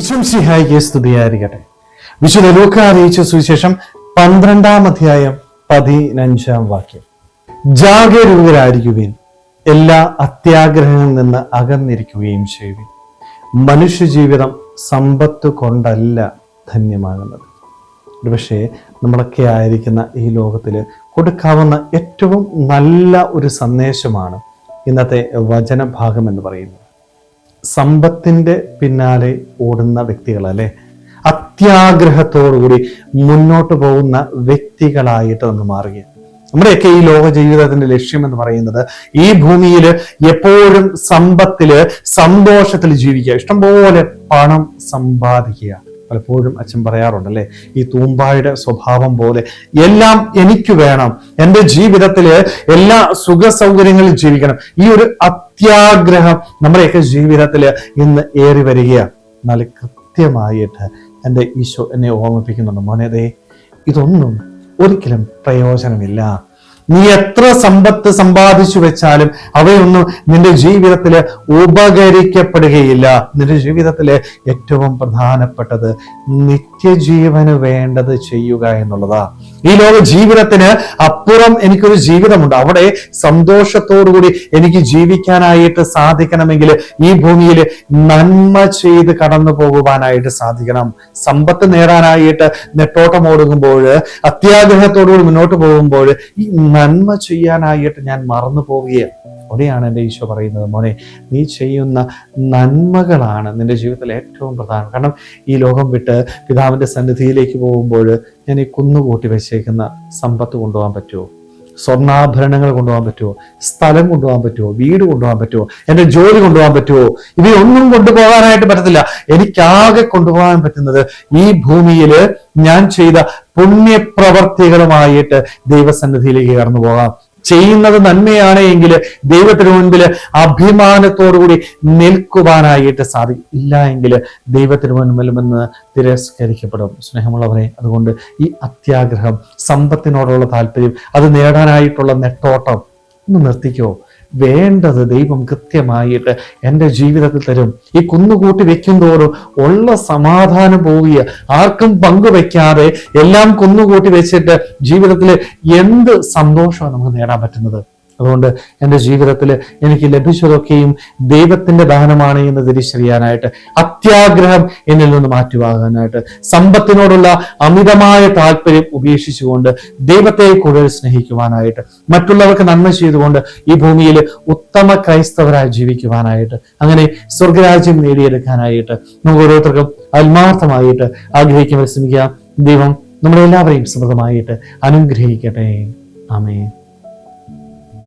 പ്രശംസിഹായിക്ക് സ്തുതിയായിരിക്കട്ടെ. വിശുദ്ധ ലൂക്ക അറിയിച്ച സുവിശേഷം പന്ത്രണ്ടാം അധ്യായം പതിനഞ്ചാം വാക്യം. ജാഗരൂകരായിരിക്കുവിൻ എല്ലാ അത്യാഗ്രഹങ്ങളിൽ നിന്ന് അകന്നിരിക്കുകയും ചെയ്യുവിൻ. മനുഷ്യജീവിതം സമ്പത്ത് കൊണ്ടല്ല ധന്യമാകുന്നത്. ഒരുപക്ഷെ നമ്മളൊക്കെ ആയിരിക്കുന്ന ഈ ലോകത്തിൽ കൊടുക്കാവുന്ന ഏറ്റവും നല്ല ഒരു സന്ദേശമാണ് ഇന്നത്തെ വചനഭാഗം എന്ന് പറയുന്നത്. സമ്പത്തിന്റെ പിന്നാലെ ഓടുന്ന വ്യക്തികളല്ലേ? അത്യാഗ്രഹത്തോടുകൂടി മുന്നോട്ട് പോകുന്ന വ്യക്തികളായിട്ട് നമ്മൾ മാറുക നമ്മുടെയൊക്കെ ഈ ലോക ജീവിതത്തിന്റെ ലക്ഷ്യം എന്ന് പറയുന്നത് ഈ ഭൂമിയിൽ എപ്പോഴും സമ്പത്തിൽ സന്തോഷത്തിൽ ജീവിക്കുക. ഇഷ്ടംപോലെ പണം സമ്പാദിക്കുക. പലപ്പോഴും അച്ഛൻ പറയാറുണ്ടല്ലേ ഈ തൂമ്പായുടെ സ്വഭാവം പോലെ എല്ലാം എനിക്ക് വേണം. എന്റെ ജീവിതത്തിൽ എല്ലാ സുഖ സൗകര്യങ്ങളും ജീവിക്കണം. ഈ ഒരു അത്യാഗ്രഹം നമ്മുടെയൊക്കെ ജീവിതത്തിൽ ഇന്ന് ഏറി വരികയാണ് എന്നാൽ കൃത്യമായിട്ട് എന്റെ ഈശോ എന്നെ ഓർമ്മിപ്പിക്കുന്നുണ്ട്. മോനേതേ ഇതൊന്നും ഒരിക്കലും പ്രയോജനമില്ല. നീ എത്ര സമ്പത്ത് സമ്പാദിച്ചു വെച്ചാലും അവയൊന്നും നിന്റെ ജീവിതത്തിൽ ഉപകരിക്കപ്പെടുകയില്ല. നിന്റെ ജീവിതത്തിലെ ഏറ്റവും പ്രധാനപ്പെട്ടത് നിത്യജീവന് വേണ്ടത് ചെയ്യുക എന്നുള്ളതാ. ഈ ലോക ജീവിതത്തിന് അപ്പുറം എനിക്കൊരു ജീവിതമുണ്ട്. അവിടെ സന്തോഷത്തോടുകൂടി എനിക്ക് ജീവിക്കാനായിട്ട് സാധിക്കണമെങ്കിൽ ഈ ഭൂമിയിൽ നന്മ ചെയ്ത് കടന്നു പോകുവാനായിട്ട് സാധിക്കണം. സമ്പത്ത് നേടാനായിട്ട് നെട്ടോട്ടം ഓടുമ്പോൾ അത്യാഗ്രഹത്തോടുകൂടി മുന്നോട്ട് പോകുമ്പോൾ ഈ നന്മ ചെയ്യാനായിട്ട് ഞാൻ മറന്നു പോവുകയാണ്. അവിടെയാണ് എന്റെ ഈശോ പറയുന്നത് മോനെ നീ ചെയ്യുന്ന നന്മകളാണ് നിന്റെ ജീവിതത്തിൽ ഏറ്റവും പ്രധാനം. കാരണം ഈ ലോകം വിട്ട് പിതാവിന്റെ സന്നിധിയിലേക്ക് പോകുമ്പോൾ ഞാൻ ഈ കുന്നുകൂട്ടി വെച്ചേക്കുന്ന സമ്പത്ത് കൊണ്ടുപോകാൻ പറ്റുമോ? സ്വർണാഭരണങ്ങൾ കൊണ്ടുപോകാൻ പറ്റുമോ? സ്ഥലം കൊണ്ടുപോകാൻ പറ്റുമോ? വീട് കൊണ്ടുപോകാൻ പറ്റുമോ? എന്റെ ജോലി കൊണ്ടുപോകാൻ പറ്റുമോ? ഇവയൊന്നും കൊണ്ടുപോകാനായിട്ട് പറ്റത്തില്ല. എനിക്കാകെ കൊണ്ടുപോകാൻ പറ്റുന്നത് ഈ ഭൂമിയിൽ ഞാൻ ചെയ്ത പുണ്യപ്രവർത്തികളുമായിട്ട് ദൈവസന്നിധിയിലേക്ക് കടന്നു പോകാം ചെയ്യുന്നത് നന്മയാണ് എങ്കിൽ ദൈവത്തിന് മുൻപിൽ അഭിമാനത്തോടുകൂടി നിൽക്കുവാനായിട്ട് സാധിക്കും. ഇല്ല എങ്കിൽ ദൈവത്തിന് മുൻപിൽ നിന്ന് തിരസ്കരിക്കപ്പെടും. സ്നേഹമുള്ളവരെ അതുകൊണ്ട് ഈ അത്യാഗ്രഹം സമ്പത്തിനോടുള്ള താല്പര്യം അത് നേടാനായിട്ടുള്ള നെട്ടോട്ടം ഒന്ന് നിർത്തിക്കോ? വേണ്ടത് ദൈവം കൃത്യമായിട്ട് എന്റെ ജീവിതത്തിൽ തരും. ഈ കുന്നുകൂട്ടി വെക്കുന്തോറും ഉള്ള സമാധാനം പോവുക ആർക്കും പങ്കുവെക്കാതെ എല്ലാം കുന്നുകൂട്ടി വെച്ചിട്ട് ജീവിതത്തിൽ എന്ത് സന്തോഷമാണ് നമുക്ക് നേടാൻ പറ്റുന്നത്? അതുകൊണ്ട് എന്റെ ജീവിതത്തിൽ എനിക്ക് ലഭിച്ചതൊക്കെയും ദൈവത്തിന്റെ ദാനമാണ് എന്ന് തിരിച്ചറിയാനായിട്ട് അത്യാഗ്രഹം എന്നിൽ നിന്ന് മാറ്റുവാകാനായിട്ട് സമ്പത്തിനോടുള്ള അമിതമായ താല്പര്യം ഉപേക്ഷിച്ചുകൊണ്ട് ദൈവത്തെ കൂടുതൽ സ്നേഹിക്കുവാനായിട്ട് മറ്റുള്ളവർക്ക് നന്മ ചെയ്തുകൊണ്ട് ഈ ഭൂമിയിൽ ഉത്തമ ക്രൈസ്തവരായി ജീവിക്കുവാനായിട്ട് അങ്ങനെ സ്വർഗരാജ്യം നേടിയെടുക്കാനായിട്ട് നമുക്ക് ഓരോരുത്തർക്കും ആത്മാർത്ഥമായിട്ട് ആഗ്രഹിക്കാൻ ശ്രമിക്കാം ദൈവം നമ്മളെല്ലാവരെയും സമൃദ്ധമായിട്ട് അനുഗ്രഹിക്കട്ടെ. ആമേ